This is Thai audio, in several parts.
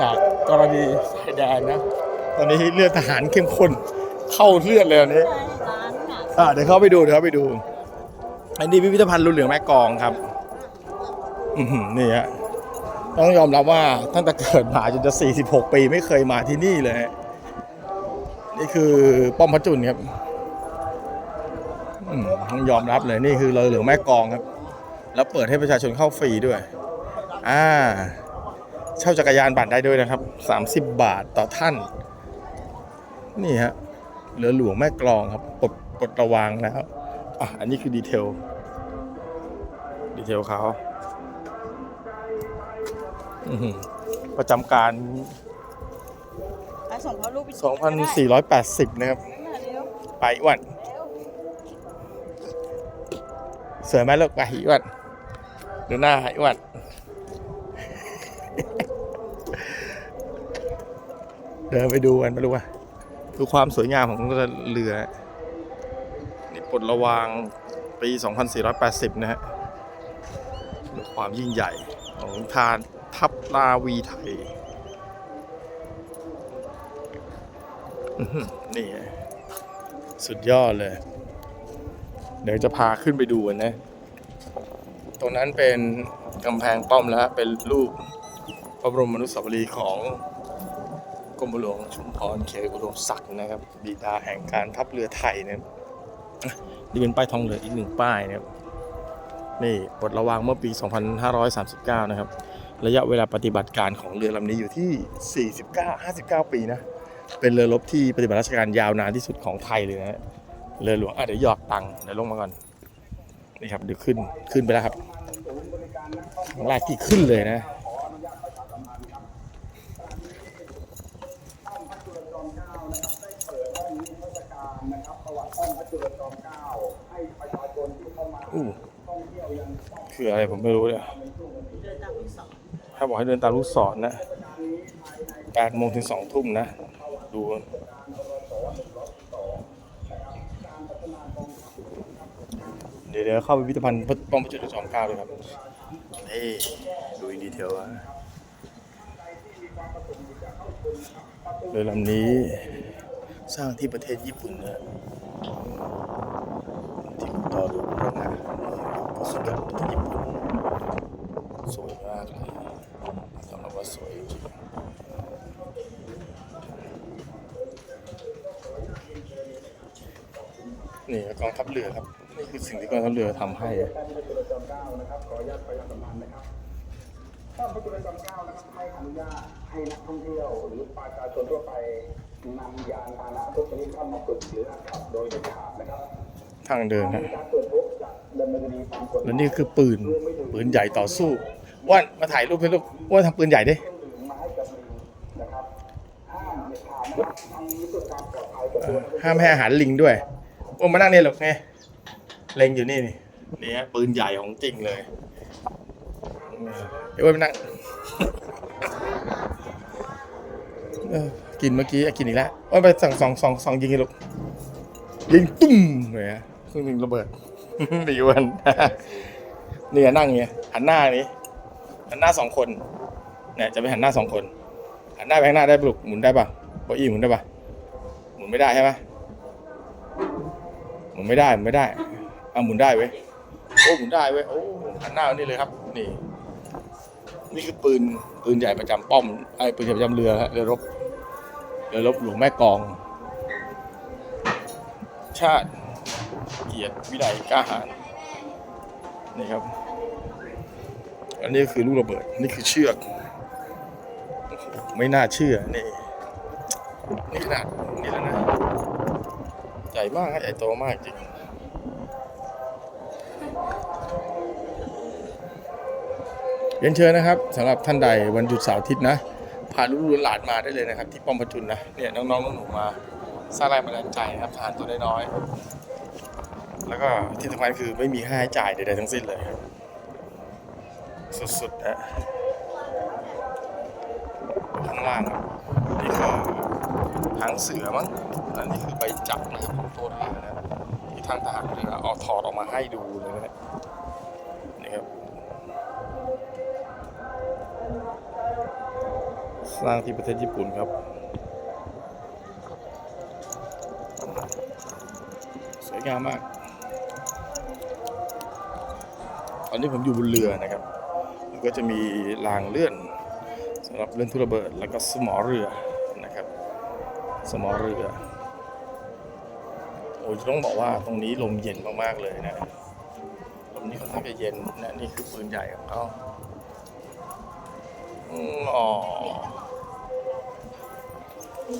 จากกรณีชายแดนนะ ตอนนี้เลือดทหารเข้มข้นเข้าเลือดเลยอันนี้ร้านน่ะอะเดี๋ยวเข้าไปดูเดี๋ยวเข้าไปดู อันนี้พิพิธภัณฑ์รุ่นเหลืองแม่กลองครับ อือหือนี่ฮะต้องยอมรับว่าตั้งแต่เกิดมาจนจะ 46 ปีไม่เคยมาที่นี่เลยฮะนี่คือป้อมพระจุลครับอืมต้องยอมรับเลยนี่คือเรือเหลืองแม่กลองครับ แล้วเปิดให้ประชาชนเข้าฟรีด้วย อ่า เช่าจักรยานบัตรได้ด้วยนะครับ 30 บาทต่อท่าน นี่ฮะเรือหลวงแม่กลองครับปลดปลดระวางแล้วอะอันนี้คือดีเทล ดีเทลเขาอื้อหือประจำการไปส่งพ่อลูกไปส่งก็ได้2,480 นะครับมาเร็วไปอ้วันสวยไหมลูกไปอ้วันดูหน้าไอ้อ้วัน เดินไปดูกันไปดูว่าดูความสวยงามของเรือ นี่ปลดระวางปี 2480 นะฮะดูความยิ่งใหญ่ของทานทัพลาวีไทย นี่ สุดยอดเลย เดี๋ยวจะพาขึ้นไปดูนะ ตรงนั้นเป็นกำแพงป้อมแล้วเป็นรูปพระบรมอนุสาวรีย์ของ กรมหลวงชุมพรเขตอุดมศักดิ์นะครับ บิดาแห่งการทัพเรือไทยนะครับอะนี่เป็นป้ายทองเหลืองอีกหนึ่งป้ายนะครับนี่ปลดระวางเมื่อปี 2539 นะครับ ระยะเวลาปฏิบัติการของเรือลำนี้อยู่ที่ 49 59 ปีนะ เป็นเรือรบที่ปฏิบัติราชการยาวนานที่สุดของไทยเลยนะฮะเรือหลวงอะเดี๋ยวหยอดตังค์เดี๋ยวลงมาก่อน นี่ครับเดี๋ยวขึ้นขึ้นไปแล้วครับครั้งแรกที่ขึ้นเลยนะ คืออะไรผมไม่รู้เนี่ยเดินตามลูกศรถ้าบอกให้เดินตามลูกศรนะ8โมงถึง2ทุ่มนะ ดูกันเดี๋ยวเดี๋ยวเข้าไปพิพิธภัณฑ์ป้อมพระจุลจอมเกล้าด้วยครับนี่ดูอินดีเทลอะเรือลำนี้สร้างที่ประเทศญี่ปุ่นนะ ที่ต่อรูปพระนางก็สุดยอดประเทศญี่ปุ่นสวยมากเลยสำหรับว่าสวยจริงนี่กองทัพเรือครับนี่คือสิ่งที่กองทัพเรือทำให้ท่านพระจุลจอมเกล้านะครับให้อนุญาตให้นักท่องเที่ยวหรือประชาชนทั่วไป นำยานพาหนะทุกชนิดเข้ามาฝึกหรือขับโดยเด็ดขาดนะครับทางเดินนะการตรวจพบจะดำเนินคดีตามกฎหแล้วมายนี่คือปืน ปืนใหญ่ต่อสู้ว่านมาถ่ายรูปให้ลูกว่านทำปืนใหญ่ดิไม้กับลิงนะครับห้ามเด็ดขาดนะครับทำนี้เพื่อความปลอดภัยกับตัวนักท่องเที่ยวห้ามให้อาหารลิงด้วยโอ้มานั่งนี่หรอกไงเล็งอยู่นี่นี่นี่ฮะปืนใหญ่ของจริงเลยเดี๋ยวไว้ไปนั่งเออ กินเมื่อกี้อะกินอีกแล้วว่าไปสั่งสองสองสองยิงให้ลูกยิงตุ้มเลยฮะเครื่องยิงระเบิด ดีวันนี่นั่งเงี้ยหันหน้านี้หันหน้าสองคนเนี่ยจะไปหันหน้าสองคน หันหน้าไปข้างหน้าได้ปลูกหมุนได้ปะเก้าอี้หมุนได้ปะหมุนไม่ได้ใช่ไหมหมุนไม่ได้หมุนไม่ได้อาหมุนได้เว้ยโอ้หมุนได้เว้ยโอ้หันหน้านี่เลยครับ นี่ นี่คือปืนปืนใหญ่ประจำป้อมไอ้ปืนใหญ่ประจำเรือฮะเรือรบ เรือรบหลวงแม่กอง ชาติ เกียรติวิไลกล้าหาญนี่ครับ อันนี้คือลูกระเบิด นี่คือเชือก ไม่น่าเชื่อ นี่ นี่ขนาดนี่แล้วนะใหญ่มากฮะใหญ่โตมากจริงเรียนเชิญนะครับสำหรับท่านใดวันหยุดเสาร์อาทิตย์นะาลูกหลานมาได้เลยนะครับ ที่ป้อมประจุนนะเนี่ยน้องๆหนูๆมาสร้างแรงบันดาลใจนะครับทารตัวน้อยๆแล้วก็ที่สำคัญคือไม่มีค่าใช้จ่ายใดๆทั้งสิ้นเลยครับสุดๆนะข้างล่างนี่คือหางเสือมั้งอันนี้คือใบจับนะครับของตัวเรือนะที่ทางทหารเรือเอาถอดออกมาให้ดูเลยนะ สร้างที่ประเทศญี่ปุ่นครับ สวยงามมาก ตอนนี้ผมอยู่บนเรือนะครับแล้วก็จะมีรางเลื่อนสำหรับเลื่อนทุระเบิด แล้วก็สมอเรือนะครับ สมอเรือโอ้ยต้องบอกว่าตรงนี้ลมเย็นมากๆเลยนะลมนี้ค่อนข้างจะเย็นนะนี่คือปืนใหญ่ของเขาอืมอ๋ อ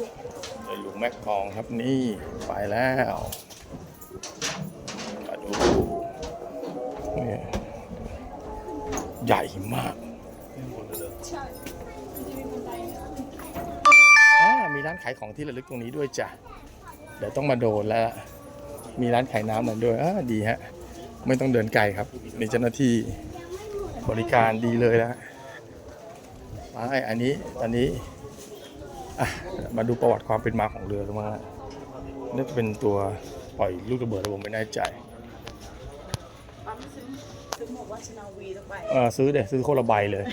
เดี๋ยวหลุมแม็กกองครับนี่ไปแล้วมาดูนี่ใหญ่มากอ่ามีร้านขายของที่ระลึกตรงนี้ด้วยจ้ะ เดี๋ยวต้องมาโดนแล้ว มีร้านขายน้ำนั่นด้วยอ่าดีฮะ ไม่ต้องเดินไกลครับ มีเจ้าหน้าที่บริการดีเลยนะไปอันนี้อันนี้ มาดูประวัติความเป็นมาของเรือกันบ้างฮะนี่เป็นตัวปล่อยลูกระเบิดระผมไม่แน่ใจปั๊มซื้อซื้อหมวกวาชนาวีต้องไปเออซื้อเดี๋ยซื้อโคนละใบเลย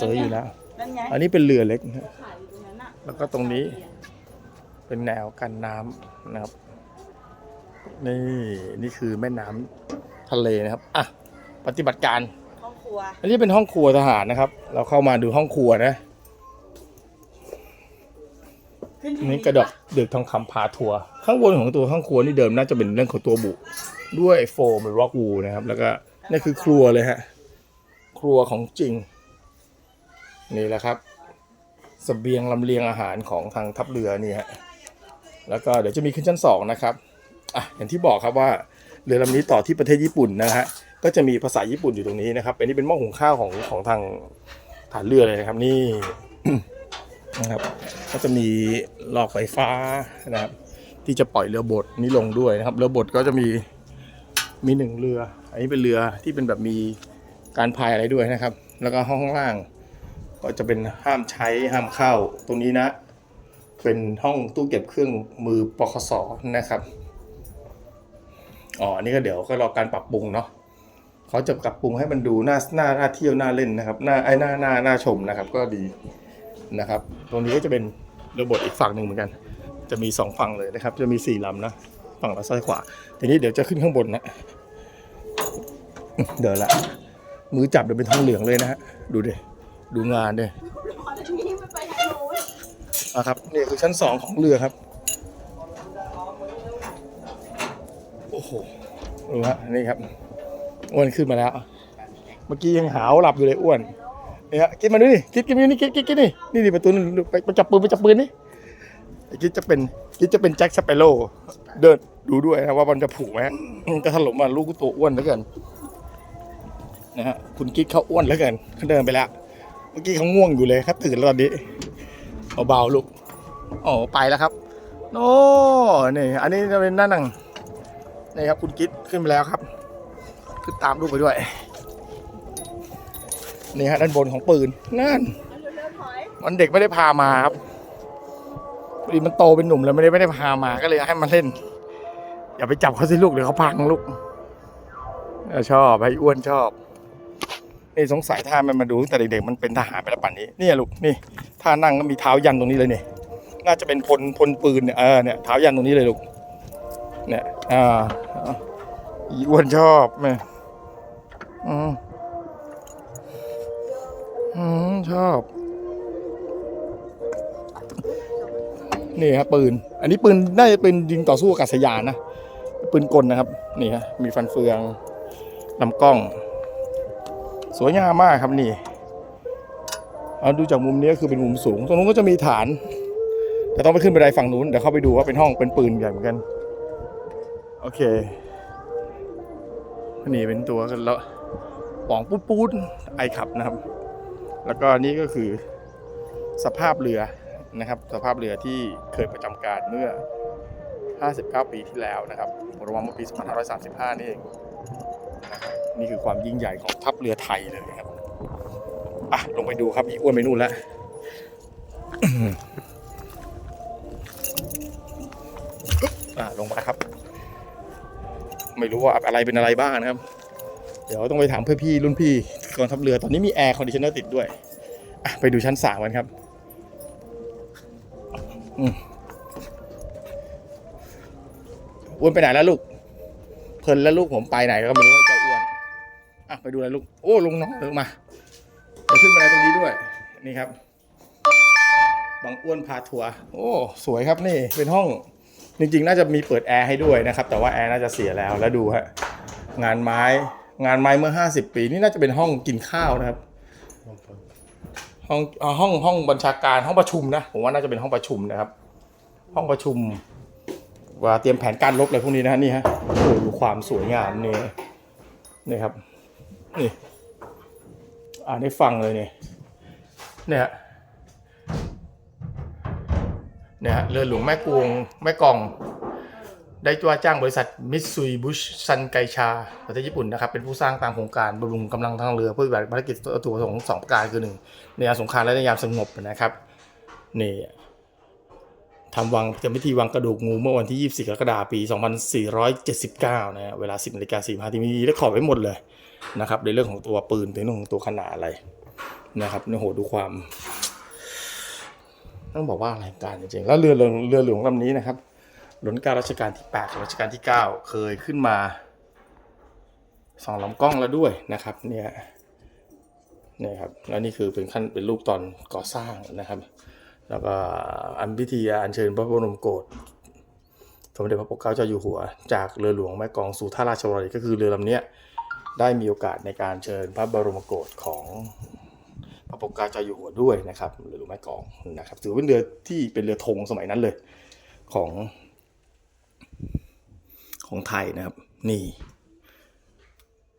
ซื้ออยู่แล้วนั่นไงอันนี้เป็นเรือเล็กนะขายอยู่ตรงนั้นอะแล้วก็ตรงนี้เป็นแนวกันน้ำนะครับ นี่นี่คือแม่น้ำทะเลนะครับอะปฏิบัติการครอบครัว อันนี้เป็นห้องครัวทหารนะครับ เราเข้ามาดูห้องครัวนะขึ้ นอันนี้กระดกเดือกทองคำพาทัวร์ข้างบนของตัวห้องครัวนี่เดิมน่าจะเป็นเรื่องของตัวบุด้วยโฟมหรือร็อกวูนะครับ แล้วก็นี่คือครัวเลยฮะ ครัวของจริง นี่แหละครับสเสบียงลำเลียงอาหารของทางทัพเรือนี่ฮะแล้วก็เดี๋ยวจะมีขึ้นชั้นสองนะครับอะอย่างที่บอกครับว่าเรือลำนี้ต่อที่ประเทศญี่ปุ่นนะฮะก็จะมีภาษาญี่ปุ่นอยู่ตรงนี้นะครับอันนี้เป็นหม้อหุงข้าวของของทางฐานเรือเลยนะครับนี่ นะครับ ก็จะมีหลอกไฟฟ้านะครับ ที่จะปล่อยเรือบดนี้ลงด้วยนะครับ เรือบดก็จะมีมีหนึ่งเรือ อันนี้เป็นเรือที่เป็นแบบมีการพายอะไรด้วยนะครับ แล้วก็ห้องล่าง ก็จะเป็นห้ามใช้ห้ามเข้าตรงนี้นะ เป็นห้องตู้เก็บเครื่องมือปคสนะครับอ๋ออันนี้ก็เดี๋ยวก็รอการปรับปรุงเนาะเขาจะปรับปรุงให้มันดูน่าน่าน่าเที่ยวน่าเล่นนะครับน่าไอ้น่าน่าน่าชมนะครับ ก็ดี นะครับ ตรงนี้ก็จะเป็นระบบอีกฝั่งหนึ่งเหมือนกัน จะมีสองฝั่งเลยนะครับ จะมีสี่ลำนะฝั่งละซ้ายขวา ทีนี้เดี๋ยวจะขึ้นข้างบนนะ เดี๋ยวละ มือจับเดี๋ยวเป็นทองเหลืองเลยนะฮะ ดูดิ ดูงานดิมางโน้นอะครับ นี่คือชั้นสองของเรือครับ โอ้โหดูฮะนี่ครับ อ้วนขึ้นมาแล้ว เมื่อกี้ยังหาวหลับอยู่เลยอ้วน นี่ฮะกินมาดูนี่กินกินมาดูนี่กินกินกินนี่นี่นี่ประตูนี่ไปไปจับปืนไปจับปืนนี่ไอ้กิดจะเป็นกิดจะเป็นแจ็คสเปโร่เดินดูด้วยนะว่ามันจะผูกไหมฮะจะถล่มมาลูกตัวอ้วนเหลือเกินนะฮะคุณกิ๊กเขาอ้วนเหลือเกินเขาเดินไปแล้วเมื่อกี้เขาง่วงอยู่เลยครับตื่นแล้วตอนนี้เบาๆลูกโอ้ไปแล้วครับโอ้นี่อันนี้จะเป็นด้าหนังนี่ครับคุณกิ๊ดขึ้นไปแล้วครับ ขึ้นตามลูกไปด้วย นี่ฮะด้านบนของปืนนั่นมันเด็กไม่ได้พามาครับพอดีมันโตเป็นหนุ่มแล้วไม่ได้ไม่ได้พามาก็เลยให้มันเล่น อย่าไปจับเขาสิลูกเดี๋ยวเขาพังลูกชอบให้อ้วนชอบนี่สงสัยท่ามันมาดูแต่เด็กๆมันเป็นทหารไปแล้วป่านนี้นี่ลูกนี่ท่านั่งก็มีเท้ายันตรงนี้เลยเนี่ยน่าจะเป็นพลพลปืนเนี่ยเออเนี่ยเท้ายันตรงนี้เลยลูกเนี่ยอ่าอีอ้วนชอบแม่อืม อืมชอบ นี่ครับปืน อันนี้ปืนน่าจะเป็นยิงต่อสู้อากาศยานนะ ปืนกลนะครับ นี่ฮะ มีฟันเฟืองลำกล้อง สวยงามมากครับนี่เอาดูจากมุมนี้ก็คือเป็นมุมสูง ตรงนู้นก็จะมีฐาน แต่ต้องไปขึ้นบันไดฝั่งนู้น เดี๋ยวเข้าไปดูว่าเป็นห้องเป็นปืนใหญ่เหมือนกัน โอเค นี่เป็นตัวกันแล้วปองปูดปูดไอขับนะครับ แล้วก็นี่ก็คือสภาพเรือนะครับ สภาพเรือที่เคยประจำการเมื่อ 59 ปีที่แล้วนะครับประมาณเมื่อปี 2535 นี่เองนี่คือความยิ่งใหญ่ของทัพเรือไทยเลยครับอะลงไปดูครับอีอ้วนไปนู่นแล้วอะลงมาครับ ไม่รู้ว่าอะไรเป็นอะไรบ้างนะครับ ดี๋ยวต้องไปถามเพื่อนพี่รุ่นพี่กองทัพเรือตอนนี้มีแอร์คอนดิชเนอร์ติดด้วยไปดูชั้นสามกันครับอืมอ้วนไปไหนแล้วลูก เพลินแล้วลูกผมไปไหนก็ไม่รู้เจะอ้วนอะไปดูอะไรลูก โอ้ลงน้องลงมาเดี๋ยวขึ้นมาตรงนี้ด้วย นี่ครับบางอ้วนพาทัวร์โอ้สวยครับนี่เป็นห้องจริงๆ น่าจะมีเปิดแอร์ให้ด้วยนะครับ แต่ว่าแอร์น่าจะเสียแล้วแล้วดูฮะงานไม้ งานไม้เมื่อ 50 ปีนี่น่าจะเป็นห้องกินข้าวนะครับ ห้องห้องห้องบัญชาการห้องประชุมนะผมว่าน่าจะเป็นห้องประชุมนะครับ ห้องประชุมว่าเตรียมแผนการรบอะไรพวกนี้นะนี่ฮะโอ้โหดูความสวยงามนี่นี่ครับนี่อ่านให้ฟังเลยนี่เนี่ยฮะเนี่ยฮะเรือหลวงแม่กวงแม่กอง ได้ว่าจ้างบริษัทมิตซุยบุชซันไกชาประเทศญี่ปุ่นนะครับ เป็นผู้สร้างตามโครงการบำรุงกำลังทางเรือเพื่อปฏิบัติภารกิจวัตถุประสงสองประการคือหนึ่งในยามสงครามและในยามสงบนะครับนี่ทำวังเตรียมพิธีวางกระดูกงูเมื่อวันที่ 24 กรกฎาคม ปี 2479 นะฮะเวลา 10นาฬิกา45นาทีมีเรคคอร์ดไว้หมดเลยนะครับ ในเรื่องของตัวปืนในเรื่องของตัวขนาดอะไรนะครับเนี่โหดูความ ต้องบอกว่าอลังการจริงๆ แล้วเรือเรือเรือหลวงลำนี้นะครับ รัชกาลรัชกาลที่8กับรัชกาลที่ 9 เคยขึ้นมาสองลำกล้องแล้วด้วยนะครับเนี่ยเนี่ยครับแล้วนี่คือเป็นขั้นเป็นรูปตอนก่อสร้างนะครับ แล้วก็อันพิธีอัญเชิญพระบรมโกศสมเด็จพระปกเกล้าเจ้าอยู่หัว จากเรือหลวงแม่กองสู่ท่าราชวรีก็คือเรือลำนี้ได้มีโอกาสในการเชิญพระบรมโกศของพระปกเกล้าเจ้าอยู่หัวด้วยนะครับเรือหลวงแม่กองนะครับถือเป็นเรือที่เป็นเรือธงสมัยนั้นเลยของ ของไทยนะครับ นี่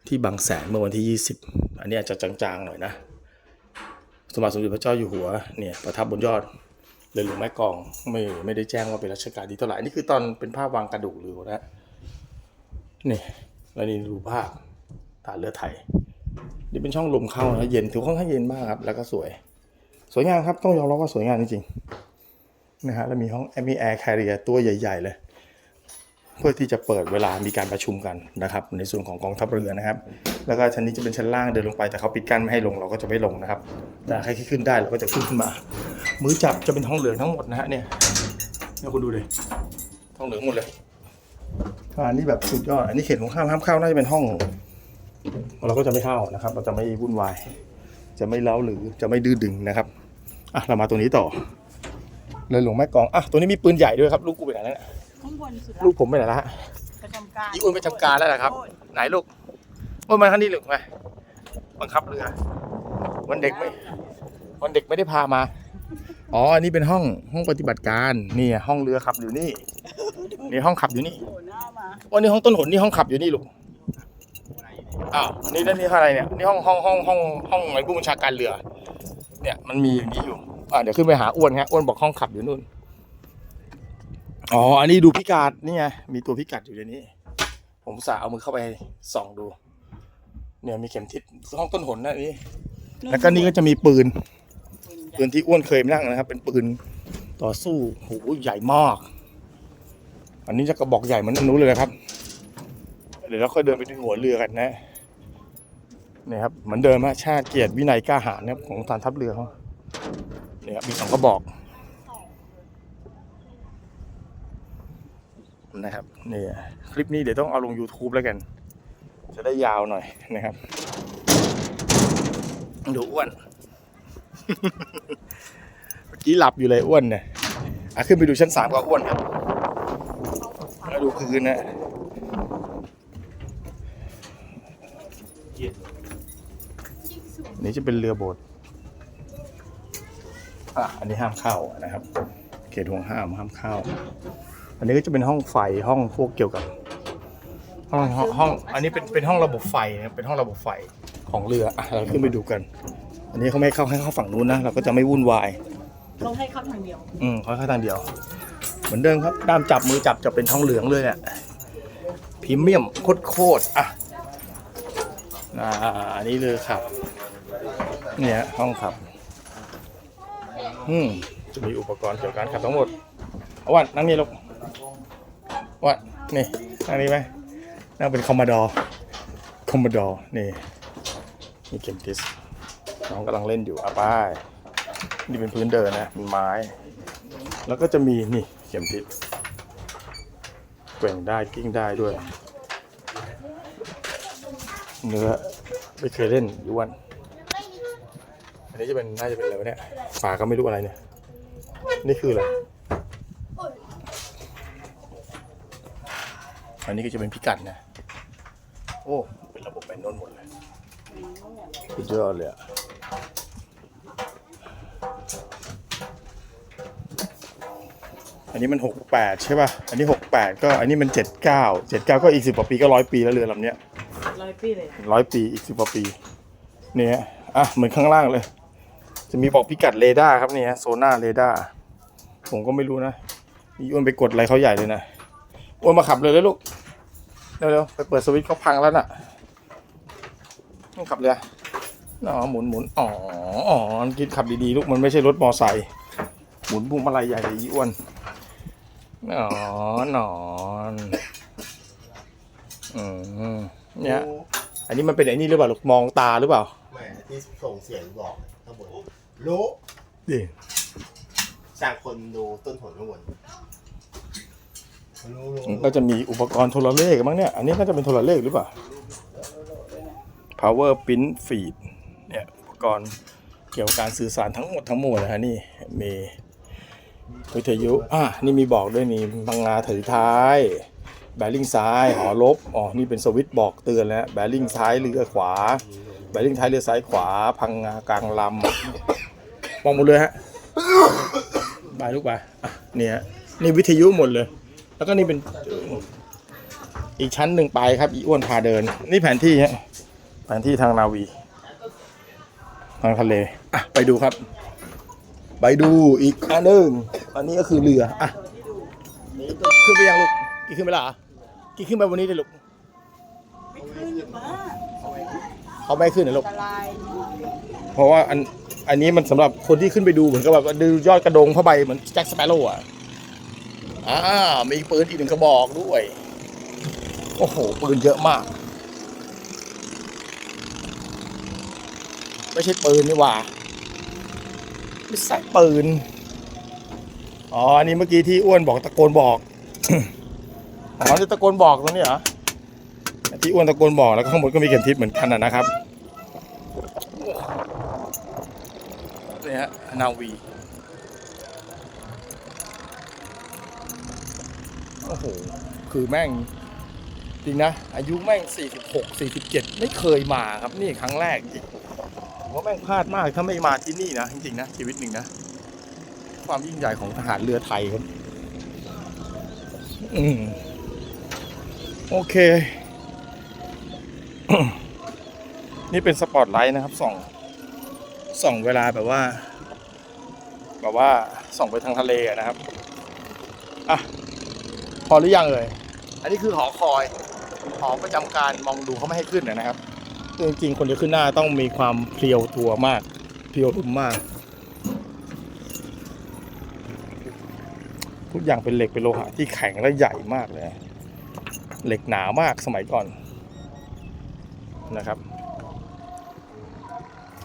ที่บางแสนเมื่อวันที่ 20 อันนี้อาจจะจางๆหน่อยนะ สมเด็จสมเด็จพระเจ้าอยู่หัวเนี่ยประทับบนยอดเรือหลวงแม่กองไม่ไม่ได้แจ้งว่าเป็นรัชกาลที่เท่าไหร่นี่คือตอนเป็นภาพวางกระดูกเรือนะนี่แล้วนี่ดูภาพฐานเรือไทยนี่เป็นช่องลมเข้านะเย็นถือว่าค่อนข้างเย็นมากครับแล้วก็สวย สวยงามครับต้องยอมรับว่าสวยงามจริงๆนะฮะแล้วมีห้องมีแอร์แคริเอร์ตัวใหญ่ ๆ เลย เพื่อที่จะเปิดเวลามีการประชุมกันนะครับในส่วนของกองทัพเรือนะครับ แล้วก็ชั้นนี้จะเป็นชั้นล่างเดินลงไปแต่เขาปิดกั้นไม่ให้ลงเราก็จะไม่ลงนะครับ แต่ใครขึ้นได้เราก็จะขึ้นขึ้นมา มือจับจะเป็นทองเหลืองทั้งหมดนะฮะเนี่ยเนี่ยคุณดูดิทองเหลืองหมดเลยอันนี้แบบสุดยอดอันนี้เขตของห้ามห้ามเข้าน่าจะเป็นห้อง เราก็จะไม่เข้านะครับ เราจะไม่วุ่นวาย จะไม่เล้าหรือจะไม่ดื้อดึงนะครับอะเรามาตัวนี้ต่อเรือหลวงแม่กองอะตัวนี้มีปืนใหญ่ด้วยครับลูกกูไปไหนแล้วเนี่ย ข้างบนสุดลูกผมไปไหนแล้วฮะประจำการอีอ้วนไปทำการแล้วนะครับ ไหนลูกโอ้ยมาข้างนี้ลูกมาบังคับเรือวันเด็กไม่วันเด็กไม่ได้พามา อ๋อ อันนี้เป็นห้องห้องปฏิบัติการนี่ห้องเรือขับอยู่นี่นี่ห้องขับอยู่นี่โผล่หน้ามาวันนี้ห้องต้นหนนี่ห้องขับอยู่นี่ลูกอ้าวนี่นั่นนี่อะไรเนี่ยนี่ห้องห้องห้องห้องห้องไอ้ผู้บัญชาการเรือ เนี่ยมันมีอย่างนี้อยู่อ่าเดี๋ยวขึ้นไปหาอ้วนฮะอ้วนบอกห้องขับอยู่นู่น อ๋อ อันนี้ดูพิกัดนี่ไง มีตัวพิกัดอยู่ในนี้ ผมสาเอามือเข้าไปส่องดู เนี่ยมีเข็มทิศห้องต้นหนนะนี่แล้วก็นี่ก็จะมีปืน ปืนที่อ้วนเคยนั่งนะครับ เป็นปืนต่อสู้โหใหญ่มาก อันนี้จะกระบอกใหญ่เหมือนอันนู้นเลยนะครับ เดี๋ยวเราค่อยเดินไปที่หัวเรือกันนะเนี่ยครับเหมือนเดิมฮะชาติเกียรติวินัยกล้าหาญนะครับของฐานทัพเรือเขาเนี่ยครับมีสองกระบอก นะครับเนี่ยคลิปนี้เดี๋ยวต้องเอาลง YouTube แล้วกัน จะได้ยาวหน่อยนะครับดูอ้วนเมื่อกี้หลับอยู่เลยอ้วนเนี่ยอะขึ้นไปดูชั้นสามกับอ้วนครับแล้วดูพื้นนะนนี้จะเป็นเรือโบสถ์อะอันนี้ห้ามเข้านะครับ เขตห่วงห้ามห้ามเข้า อันนี้ก็จะเป็นห้องไฟห้องพวกเกี่ยวกับห้องห้องห้องอันนี้เป็นเป็นห้องระบบไฟนะครับเป็นห้องระบบไฟของเรืออะเราขึ้นไปดูกัน อันนี้เขาไม่ให้เข้าให้เข้าฝั่งนู้นนะเราก็จะไม่วุ่นวายเราให้เข้าทางเดียว อืมเขาแค่ทางเดียว เหมือนเดิมครับด้ามจับมือจับจะเป็นทองเหลืองเลยเนี่ยพรีเมียมโคตรโคตรอะอ่าอันนี้เลยครับ เนี่ยห้องขับ อืมจะมีอุปกรณ์เกี่ยวกับการขับทั้งหมดเอาวันนั่งนี่ลูก วันนี่นั่งนี่ไหมนั่งเป็นคอมมาดอร์คอมมาดอร์นี่มีเกมทิสน้องกำลังเล่นอยู่อะไปนี่เป็นพื้นเดินนะเป็นไม้ แล้วก็จะมีนี่เข็มทิศแกว่งได้กิ้งได้ด้วย เนื้อไม่เคยเล่นอยุวัน อันนี้จะเป็นน่าจะเป็นอะไรวะเนี่ยฝาก็ไม่รู้อะไรเนี่ย นี่คืออะไร อันนี้ก็จะเป็นพิกัดนะ โอ้ เป็นระบบแบนโนนหมดเลยสุดยอดเลยอะอันนี้มันหกแปดใช่ป่ะ อันนี้หกแปดก็อันนี้มันเจ็ดเก้าเจ็ดเก้าก็อีกสิบกว่าปีก็ร้อยปีแล้วเรือลำเนี้ยร้อยปีเลยร้อยปีอีกสิบกว่าปี เนี่ยอะเหมือนข้างล่างเลย จะมีบอกพิกัดเรดาร์ครับเนี่ยโซน่าเรดาร์ผมก็ไม่รู้นะอีอ้วนไปกดอะไรเขาใหญ่เลยนะ อ้วนมาขับเลยเลยลูก เร็วๆ ไปเปิดสวิตช์เขาพังแล้วน่ะต้องขับเลยอะอ๋อหมุนหมุนอ๋ออ๋อกินขับดีๆ ลูก มันไม่ใช่รถมอไซค์ หมุนบุ้มอะไรใหญ่เลยอีอ้วนอ๋อหนอนอืมเนี่ย อันนี้มันเป็นไอ้นี่หรือเปล่าลูก มองตาหรือเปล่าแหมที่ส่งเสียงบอกข้างบนรู้ดิสร้างคนดูต้นผลข้างบนรู้รู้มัน ก็จะมีอุปกรณ์โทรเลขมั้งเนี่ย อันนี้น่าจะเป็นโทรเลขหรือเปล่า power print feed เนี่ยอุปกรณ์เกี่ยวกับการสื่อสารทั้งหมดทั้งมวลนะฮะนี่มีวิทยุ อะนี่มีบอกด้วยนี่พังงาถือท้าย แบริ่งซ้ายหอลบ อ๋อ นี่เป็นสวิตช์บอกเตือนแล้ว แบริ่งซ้ายเรือขวา แบริ่งท้ายเรือซ้ายขวา พังงากลางลำมองหมดเลยฮะบายลูกบายอะเนี่ยนี่วิทยุหมดเลย แล้วก็นี่เป็นอีกชั้นหนึ่งไปครับ อีอ้วนพาเดิน นี่แผนที่ฮะแผนที่ทางนาวี ทางทะเลอะไปดูครับ ไปดูอีกอันหนึ่งอันนี้ก็คือเรืออะขึ้นไปยังลูกกี่ขึ้นไปละเหรอกี่ขึ้นไปวันนี้เลยลูกไม่ขึ้นมาเขาไม่ให้ขึ้นนะลูกอันตรายเพราะว่าอันอันนี้มันสำหรับคนที่ขึ้นไปดูเหมือนกับแบบดูยอดกระดงผ้าใบเหมือนแจ็คสเปโร่อะ อ่ามีปืนอีกหนึ่งกระบอกด้วย โอ้โห ปืนเยอะมาก ไม่ใช่ปืนนี่หว่าไม่ใช่ปืน อ๋อ อันนี้เมื่อกี้ที่อ้วนบอกตะโกนบอกอ๋อจะตะโกนบอกตรงนี้เหรอ ที่อ้วนตะโกนบอกแล้วก็ข้างบนก็มีเข็มทิศเหมือนกันนะนะครับนี่ฮะนาวี อ้โห คือแม่งจริงนะ อายุแม่ง 46 47 ไม่เคยมาครับนี่ครั้งแรกจริงผมว่าแม่งพลาดมากถ้าไม่มาที่นี่นะ จริงๆนะ ชีวิตหนึ่งนะ ความยิ่งใหญ่ของทหารเรือไทยครับอืมโอเค นี่เป็นสปอตไลท์นะครับส่องส่องเวลาแบบว่า แบบว่าส่องไปทางทะเลนะครับ อะ พอหรือยังเลยอันนี้คือหอคอย หอประจำการมองดูเขาไม่ให้ขึ้นอะนะครับซึ่งจริงๆ คนจะขึ้นหน้าต้องมีความเพรียวตัวมาก เพรียวรุ่มมาก ทุกอย่างเป็นเหล็กเป็นโลหะที่แข็งและใหญ่มากเลย เหล็กหนามากสมัยก่อนนะครับ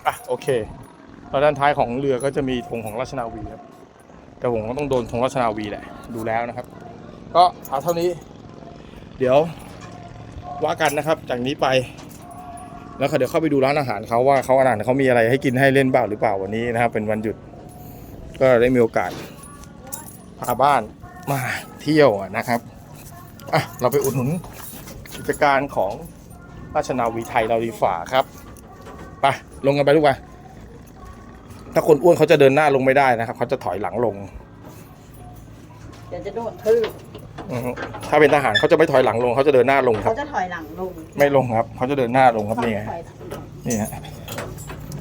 อะโอเคแล้วด้านท้ายของเรือก็จะมีธงของราชนาวีครับแต่ผมก็ต้องโดนธงราชนาวีแหละ ดูแล้วนะครับ ก็เอาเท่านี้ เดี๋ยวว่ากันนะครับ จากนี้ไป แล้วเดี๋ยวเข้าไปดูร้านอาหารเขาว่าเขาอาหารเขามีอะไรให้กินให้เล่นบ้างหรือเปล่าวันนี้นะครับ เป็นวันหยุด ก็ได้มีโอกาสพาบ้านมาเที่ยวนะครับอะเราไปอุดหนุนกิจการของราชนาวีไทยเราดีฝ่าครับไปลงกันไปลูกไปถ้าคนอ้วนเขาจะเดินหน้าลงไม่ได้นะครับ เขาจะถอยหลังลง เดี๋ยวจะโดนทืบอือฮึถ้าเป็นทหารเขาจะไม่ถอยหลังลงเขาจะเดินหน้าลงคเขารับจะถอยหลังลงไม่ลงครับเขาจะเดินหน้าลงครับนี่ไงถอยหลังลงนี่ฮะ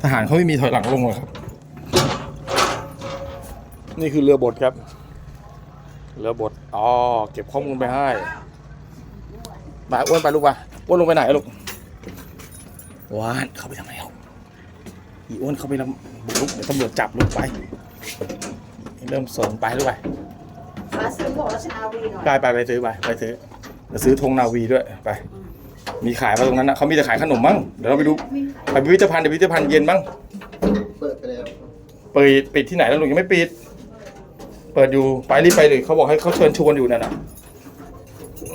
ทหารเขาไม่มีถอยหลังลงหรอกครับ นี่คือเรือบดครับ เรือบดอ๋อเก็บข้อมูลไปให้ไปอ้วนไปลูกไปอ้วนลงไปไหนอะลูกวานเข้าไปทำไมเอาอีอ้วนเข้าไปลำบุกลุกเดี๋ยวตำรวจจับลูกไป เริ่มสนไปลูกไป มาซื้อของราชนาวีหน่อยไปไปไปซื้อไปไปซื้อจะซื้อธงนาวีด้วยไป มีขายป่ะตรงนั้นนะเขามีแต่ขายขนมมั้งเดี๋ยวเราไปดูมีขายไปพิพิธภัณฑ์เดี๋ยวพิพิธภัณฑ์เย็นมั้งเปิดไปแล้วเปิดปิดที่ไหนแล้วลุงยังไม่ปิด เปิดอยู่ไปรีบไปเลยเขาบอกให้เขาเชิญชวนอยู่นั่นน่ะ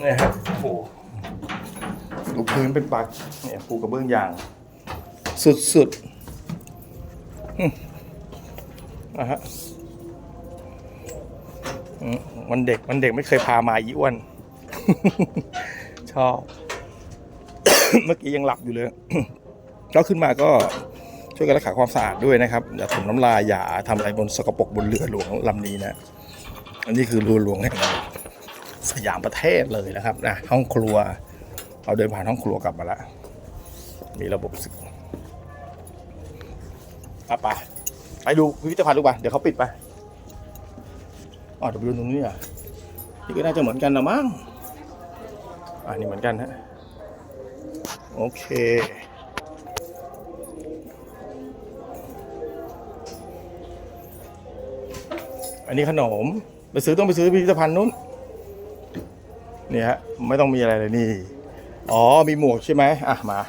เนี่ยฮะโอ้โหดูพื้นเป็นปักเนี่ยปูกระเบื้องยาง สุดๆอืมนะฮะอืม วันเด็กวันเด็กไม่เคยพามาอีอ้วน ชอบ เมื่อกี้ยังหลับอยู่เลยก็ขึ้นมาก็ช่วยกันรักษาความสะอาดด้วยนะครับอย่าถมน้ำลายอย่าทำอะไรบนสกปรกบนเรือหลวงลำนี้นะอันนี้คือเรือหลวงแห่งสยามประเทศเลยนะครับนะห้องครัวเราเดินผ่านห้องครัวกลับมาแล้วมีระบบสึกไปไปดูพิพิธภัณฑ์ลูกป่ะเดี๋ยวเขาปิดไป อ๋อเดี๋ยวไปดูตรงนี้อะนี่ก็น่าจะเหมือนกันนะมั้งอ่านี่เหมือนกันฮะโอเคอันนี้ขนม ไปซื้อต้องไปซื้อพิพิธภัณฑ์นู้นนี่ฮะไม่ต้องมีอะไรเลยนี่ อ๋อมีหมวกใช่ไหมอะมา